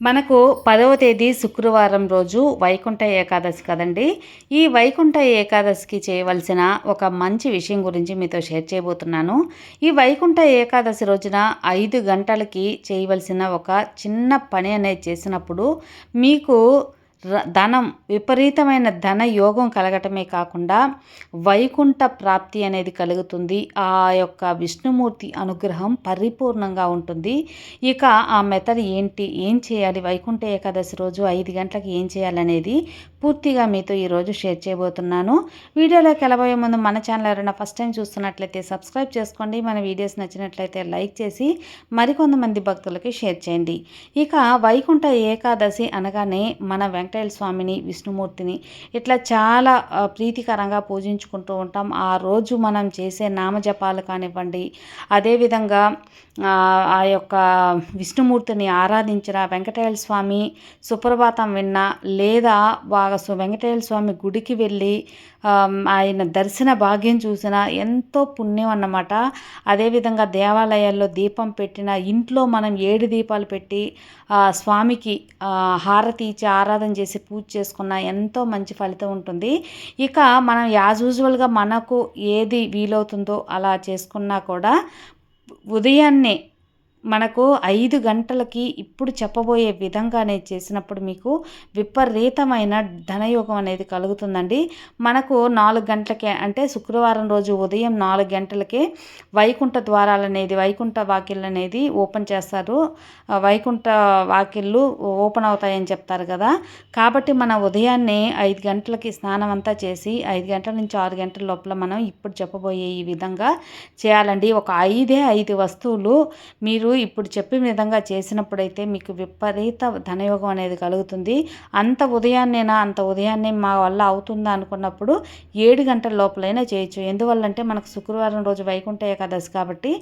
మనకు పదవ తేదీ శుక్రవారం రోజు వైకుంఠ ఏకాదశి కదండి. ఈ వైకుంఠ ఏకాదశికి చేయవలసిన ఒక మంచి విషయం గురించి మీతో షేర్ చేయబోతున్నాను. ఈ వైకుంఠ ఏకాదశి రోజున ఐదు గంటలకి చేయవలసిన ఒక చిన్న పని అనేది చేసినప్పుడు మీకు ధనం విపరీతమైన ధన యోగం కలగటమే కాకుండా వైకుంఠ ప్రాప్తి అనేది కలుగుతుంది. ఆ యొక్క విష్ణుమూర్తి అనుగ్రహం పరిపూర్ణంగా ఉంటుంది. ఇక ఆ మెథడ్ ఏంటి? ఏం చేయాలి? వైకుంఠ ఏకాదశి రోజు ఐదు గంటలకు ఏం చేయాలనేది పూర్తిగా మీతో ఈరోజు షేర్ చేయబోతున్నాను. వీడియోలోకి వెళ్ళబోయే ముందు మన ఛానల్ ఎవరైనా ఫస్ట్ టైం చూస్తున్నట్లయితే సబ్స్క్రైబ్ చేసుకోండి. మన వీడియోస్ నచ్చినట్లయితే లైక్ చేసి మరికొంతమంది భక్తులకి షేర్ చేయండి. ఇక వైకుంఠ ఏకాదశి అనగానే మన వెంకటేశ్వర స్వామిని విష్ణుమూర్తిని ఇట్లా చాలా ప్రీతికరంగా పూజించుకుంటూ ఉంటాం. ఆ రోజు మనం చేసే నామజపాలు కానివ్వండి అదేవిధంగా ఆ, యొక్క విష్ణుమూర్తిని ఆరాధించిన వెంకటేశ్వర స్వామి సుప్రభాతం విన్నా లేదా బాగా సు వెంకటేశ్వర స్వామి గుడికి వెళ్ళి ఆయన దర్శన భాగ్యం చూసిన ఎంతో పుణ్యం అన్నమాట. అదేవిధంగా దేవాలయాల్లో దీపం పెట్టిన ఇంట్లో మనం ఏడు దీపాలు పెట్టి స్వామికి హారతి ఇచ్చి ఆరాధన చేసి పూజ చేసుకున్న ఎంతో మంచి ఫలితం ఉంటుంది. ఇక మనం యాజ్ యూజువల్గా మనకు ఏది వీలవుతుందో అలా చేసుకున్నా కూడా ఉదయాన్నే మనకు ఐదు గంటలకి ఇప్పుడు చెప్పబోయే విధంగానే చేసినప్పుడు మీకు విపరీతమైన ధనయోగం అనేది కలుగుతుందండి. మనకు నాలుగు గంటలకే అంటే శుక్రవారం రోజు ఉదయం నాలుగు గంటలకే వైకుంఠ ద్వారాలు అనేది వైకుంఠ వాకిళ్ళు అనేది ఓపెన్ చేస్తారు. వైకుంఠ వాకిళ్ళు ఓపెన్ అవుతాయని చెప్తారు కదా. కాబట్టి మన ఉదయాన్నే ఐదు గంటలకి స్నానం అంతా చేసి ఐదు గంటల నుంచి ఆరు గంటల లోపల మనం ఇప్పుడు చెప్పబోయే ఈ విధంగా చేయాలండి. ఒక ఐదే ఐదు వస్తువులు మీరు ఇప్పుడు చెప్పిన విధంగా చేసినప్పుడైతే మీకు విపరీత ధనయోగం అనేది కలుగుతుంది. అంత ఉదయాన్నేనా అంత ఉదయాన్నే మా వల్ల అవుతుందా అనుకున్నప్పుడు ఏడు గంటల లోపలైనా చేయొచ్చు. ఎందువల్లంటే మనకు శుక్రవారం రోజు వైకుంఠ ఏకాదశి కాబట్టి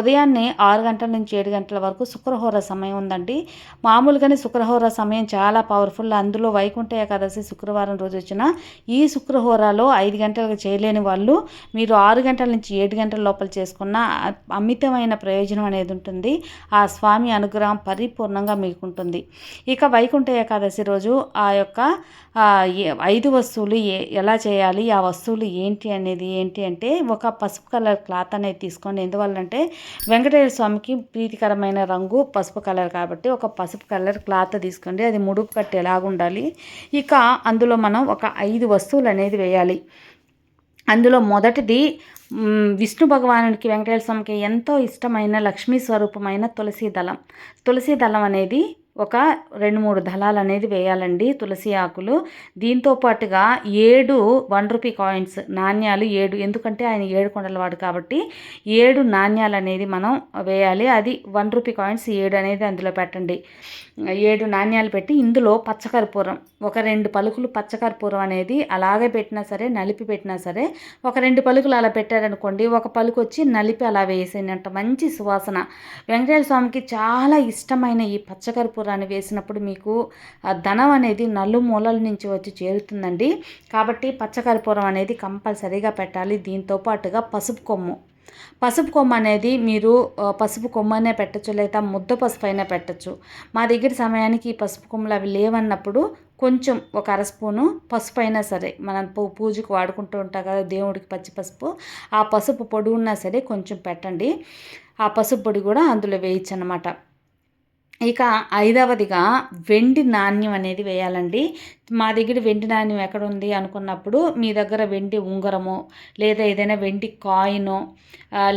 ఉదయాన్నే ఆరు గంటల నుంచి ఏడు గంటల వరకు శుక్రహోర సమయం ఉందండి. మామూలుగానే శుక్రహోర సమయం చాలా పవర్ఫుల్ అందులో వైకుంఠ ఏకాదశి శుక్రవారం రోజు వచ్చిన ఈ శుక్రహోరాలో ఐదు గంటలకు చేయలేని వాళ్ళు మీరు ఆరు గంటల నుంచి ఏడు గంటల లోపల చేసుకున్న అమితమైన ప్రయోజనం అనేది ఉంటుంది. ఆ స్వామి అనుగ్రహం పరిపూర్ణంగా మీకుంటుంది. ఇక వైకుంఠ ఏకాదశి రోజు ఆ యొక్క ఏ- ఐదు వస్తువులు ఎలా చేయాలి ఆ వస్తువులు ఏంటి అనేది ఏంటి అంటే ఒక పసుపు కలర్ క్లాత్ అనేది తీసుకోండి. ఎందువల్లంటే వెంకటేశ్వర స్వామికి ప్రీతికరమైన రంగు పసుపు కలర్ కాబట్టి ఒక పసుపు కలర్ క్లాత్ తీసుకోండి. అది ముడుపు కట్టి ఎలాగుండాలి ఇక అందులో మనం ఒక ఐదు వస్తువులు అనేది వేయాలి. అందులో మొదటిది విష్ణు భగవానుడికి వెంకటేశ్వర స్వామికి ఎంతో ఇష్టమైన లక్ష్మీ స్వరూపమైన తులసి దళం. తులసీ దళం అనేది ఒక రెండు మూడు దళాలు అనేది వేయాలండి. తులసి ఆకులు. దీంతో పాటుగా ఏడు వన్ రూపీ కాయిన్స్ నాణ్యాలు ఏడు. ఎందుకంటే ఆయన ఏడు కొండలవాడు కాబట్టి ఏడు నాణ్యాలు అనేది మనం వేయాలి. అది వన్ రూపీ కాయిన్స్ ఏడు అనేది అందులో పెట్టండి. ఏడు నాణ్యాలు పెట్టి ఇందులో పచ్చకర్పూరం ఒక రెండు పలుకులు పచ్చకర్పూరం అనేది అలాగే పెట్టినా సరే నలిపి పెట్టినా సరే ఒక రెండు పలుకులు అలా పెట్టారనుకోండి ఒక పలుకు వచ్చి నలిపి అలా వేసేనంట మంచి సువాసన. వెంకటేశ్వర స్వామికి చాలా ఇష్టమైన ఈ పచ్చకర్పూరం పచ్చకర్పూరాన్ని వేసినప్పుడు మీకు ధనం అనేది నలుమూలల నుంచి వచ్చి చేరుతుందండి. కాబట్టి పచ్చకర్పూరం అనేది కంపల్సరీగా పెట్టాలి. దీంతో పాటుగా పసుపు కొమ్ము. పసుపు కొమ్మ అనేది మీరు పసుపు కొమ్మనే పెట్టచ్చు లేదా ముద్ద పసుపు అయినా పెట్టచ్చు. మా దగ్గర సమయానికి ఈ పసుపు కొమ్మలు అవి లేవన్నప్పుడు కొంచెం ఒక అర స్పూను పసుపు అయినా సరే మనం పూ పూజకు వాడుకుంటూ ఉంటాం కదా దేవుడికి పచ్చి పసుపు ఆ పసుపు పొడి ఉన్నా సరే కొంచెం పెట్టండి. ఆ పసుపు పొడి కూడా అందులో వేయచ్చు అనమాట ఇక ఐదవదిగా వెండి నాణ్యం అనేది వేయాలండి. మా దగ్గర వెండి నాణ్యం ఎక్కడ ఉంది అనుకున్నప్పుడు మీ దగ్గర వెండి ఉంగరము లేదా ఏదైనా వెండి కాయిను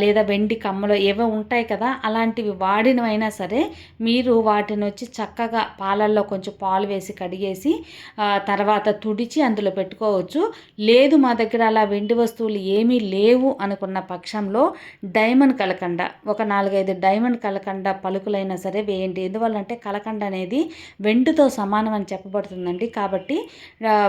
లేదా వెండి కమ్మలు ఏవో ఉంటాయి కదా అలాంటివి వాడినవైనా సరే మీరు వాటిని వచ్చి చక్కగా పాలల్లో కొంచెం పాలు వేసి కడిగేసి తర్వాత తుడిచి అందులో పెట్టుకోవచ్చు. లేదు మా దగ్గర అలా వెండి వస్తువులు ఏమీ లేవు అనుకున్న పక్షంలో డైమండ్ కలకండ ఒక నాలుగైదు డైమండ్ కలకండ పలుకులైనా సరే వేయండి. ఎందువల్లంటే కలకండ అనేది వెండితో సమానం అని చెప్పబడుతుందండి. కాబట్టి కాబట్టి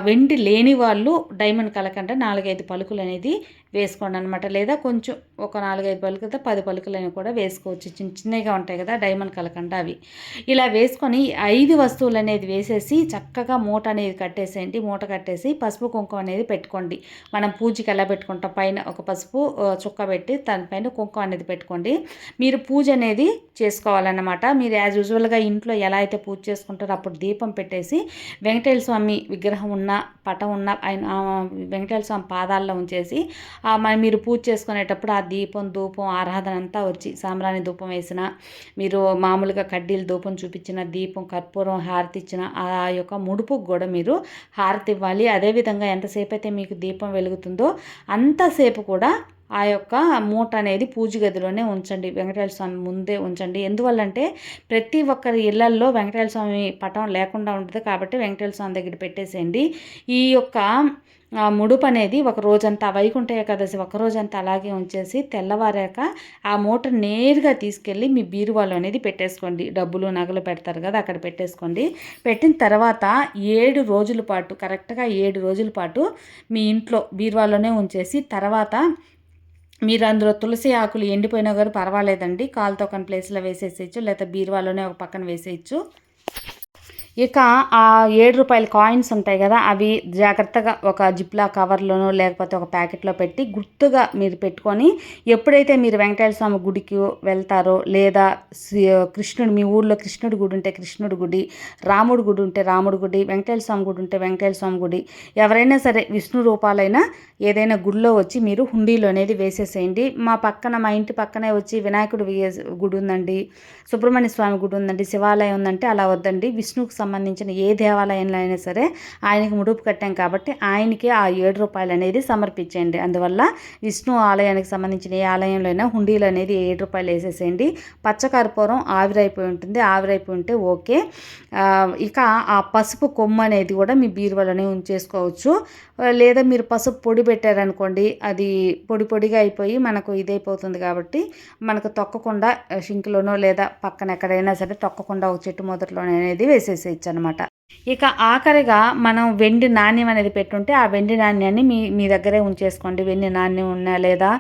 వెండి లేని వాళ్ళు డైమండ్ కలకండ నాలుగైదు పలుకులు అనేది వేసుకోండి అనమాట లేదా కొంచెం ఒక నాలుగైదు పలుకులతో పది పలుకులని కూడా వేసుకోవచ్చు. చిన్న చిన్నగా ఉంటాయి కదా డైమండ్ కలకండ అవి. ఇలా వేసుకొని ఐదు వస్తువులు అనేది వేసేసి చక్కగా మూట అనేది కట్టేసేయండి. మూట కట్టేసి పసుపు కుంకుమ అనేది పెట్టుకోండి. మనం పూజకి ఎలా పెట్టుకుంటాం? పైన ఒక పసుపు చుక్క పెట్టి దానిపైన కుంకుమ అనేది పెట్టుకోండి. మీరు పూజ అనేది చేసుకోవాలన్నమాట. మీరు యాజ్ యూజువల్గా ఇంట్లో ఎలా అయితే పూజ చేసుకుంటారో అప్పుడు దీపం పెట్టేసి వెంకటేశ్వర స్వామి విగ్రహం ఉన్న పటం ఉన్న ఆయన వెంకటేశ్వర స్వామి పాదాల్లో ఉంచేసి మీరు పూజ చేసుకునేటప్పుడు ఆ దీపం ధూపం ఆరాధన అంతా వచ్చి సాంబ్రాణి ధూపం వేసిన మీరు మామూలుగా కడ్డీలు ధూపం చూపించిన దీపం కర్పూరం హారతి ఇచ్చిన ఆ యొక్క ముడుపుకు కూడా మీరు హారతి ఇవ్వాలి. అదేవిధంగా ఎంతసేపు అయితే మీకు దీపం వెలుగుతుందో అంతసేపు కూడా ఆ యొక్క మూట అనేది పూజ గదిలోనే ఉంచండి. వెంకటేశ్వర స్వామి ముందే ఉంచండి. ఎందువల్లంటే ప్రతి ఒక్కరి ఇళ్ళల్లో వెంకటేశ్వర స్వామి పటం లేకుండా ఉంటుంది కాబట్టి వెంకటేశ్వర స్వామి దగ్గర పెట్టేసేయండి. ఈ యొక్క ఆ ముడుపు అనేది ఒక రోజంతా వైకుంఠ ఏకాదశి ఒక రోజంతా అలాగే ఉంచేసి తెల్లవారాక ఆ మూట నేరుగా తీసుకెళ్ళి మీ బీరువాలో అనేది పెట్టేసుకోండి. డబ్బులు నగలు పెడతారు కదా అక్కడ పెట్టేసుకోండి. పెట్టిన తర్వాత ఏడు రోజుల పాటు కరెక్ట్గా ఏడు రోజుల పాటు మీ ఇంట్లో బీరువాలోనే ఉంచేసి తర్వాత మీరు అందులో తులసి ఆకులు ఎండిపోయినా కానీ పర్వాలేదండి. కాలుతో కొన్ని ప్లేస్లో వేసేసేయచ్చు లేకపోతే బీరువాలోనే ఒక పక్కన వేసేయచ్చు. ఇక ఆ ఏడు రూపాయల కాయిన్స్ ఉంటాయి కదా అవి జాగ్రత్తగా ఒక జిప్లా కవర్లోనో లేకపోతే ఒక ప్యాకెట్లో పెట్టి గుర్తుగా మీరు పెట్టుకొని ఎప్పుడైతే మీరు వెంకటేశ్వర స్వామి గుడికి వెళ్తారో లేదా కృష్ణుడు మీ ఊళ్ళో కృష్ణుడి గుడి ఉంటే కృష్ణుడి గుడి రాముడి గుడి ఉంటే రాముడి గుడి వెంకటేశ్వర స్వామి గుడి ఉంటే వెంకటేశ్వర స్వామి గుడి ఎవరైనా సరే విష్ణు రూపాలైనా ఏదైనా గుడిలో వచ్చి మీరు హుండీలో అనేది వేసేసేయండి. మా పక్కన మా ఇంటి పక్కనే వచ్చి వినాయకుడు గుడి ఉందండి సుబ్రహ్మణ్య స్వామి గుడి ఉందండి శివాలయం ఉందంటే అలా వద్దండి. విష్ణుకు సంబంధించిన ఏ దేవాలయంలో అయినా సరే ఆయనకి ముడుపు కట్టాం కాబట్టి ఆయనకి ఆ ఏడు రూపాయలు అనేది సమర్పించండి. అందువల్ల విష్ణు ఆలయానికి సంబంధించిన ఏ ఆలయంలో అయినా హుండీలు అనేది ఏడు రూపాయలు వేసేసేయండి. పచ్చకర్పూరం ఆవిరైపోయి ఉంటుంది. ఆవిరైపోయి ఉంటే ఓకే. ఇక ఆ పసుపు కొమ్ము అనేది కూడా మీ బీరువాలోనే ఉంచేసుకోవచ్చు. లేదా మీరు పసుపు పొడి పెట్టారనుకోండి అది పొడి పొడిగా అయిపోయి మనకు ఇదైపోతుంది కాబట్టి మనకు తొక్కకుండా షింక్లోనో లేదా పక్కన ఎక్కడైనా సరే తొక్కకుండా ఒక చెట్టు మొదట్లోనే అనేది వేసేసేయచ్చు ఇచ్చానమాట ఇక ఆఖరిగా మనం వెండి నాణ్యం అనేది పెట్టుంటే ఆ వెండి నాణ్యాన్ని మీ మీ దగ్గరే ఉంచేసుకోండి. వెండి నాణ్యం ఉన్నా లేదా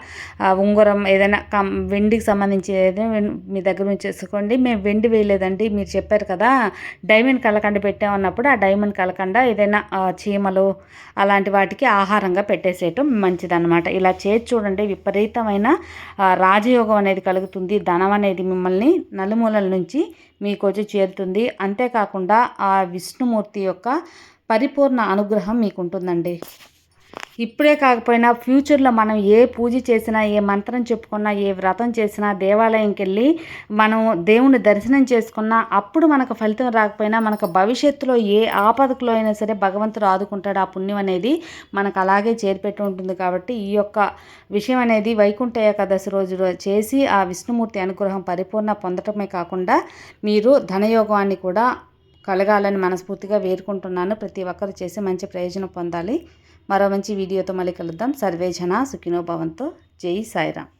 ఉంగరం ఏదైనా కం వెండికి సంబంధించి ఏదైనా మీ దగ్గర ఉంచేసుకోండి. మేము వెండి వేయలేదండి. మీరు చెప్పారు కదా డైమండ్ కలకండ పెట్టామన్నప్పుడు ఆ డైమండ్ కలకండ ఏదైనా చీమలు అలాంటి వాటికి ఆహారంగా పెట్టేసేయటం మంచిదన్నమాట. ఇలా చేసి చూడండి విపరీతమైన రాజయోగం అనేది కలుగుతుంది. ధనం అనేది మిమ్మల్ని నలుమూలల నుంచి మీకు వచ్చి చేరుతుంది. అంతేకాకుండా ఆ విష్ణుమూర్తి యొక్క పరిపూర్ణ అనుగ్రహం మీకు ఉంటుందండి ఇప్పుడే కాకపోయినా ఫ్యూచర్లో మనం ఏ పూజ చేసినా ఏ మంత్రం చెప్పుకున్నా ఏ వ్రతం చేసినా దేవాలయంకి వెళ్ళి మనం దేవుని దర్శనం చేసుకున్నా అప్పుడు మనకు ఫలితం రాకపోయినా మనకు భవిష్యత్తులో ఏ ఆపదకులో అయినా సరే భగవంతుడు ఆదుకుంటాడు. ఆ పుణ్యం అనేది మనకు అలాగే చేరిపెట్టి ఉంటుంది కాబట్టి ఈ యొక్క విషయం అనేది వైకుంఠ ఏకాదశి రోజు చేసి ఆ విష్ణుమూర్తి అనుగ్రహం పరిపూర్ణ పొందటమే కాకుండా మీరు ధనయోగాన్ని కూడా కలగాలని మనస్ఫూర్తిగా వేరుకుంటున్నాను ప్రతి ఒక్కరు చేసి మంచి ప్రయోజనం పొందాలి. మరో మంచి వీడియోతో మళ్ళీ కలుద్దాం. సర్వేజన సుఖినోభవంతో సుఖినో భవంతో. జై సాయిరామ్.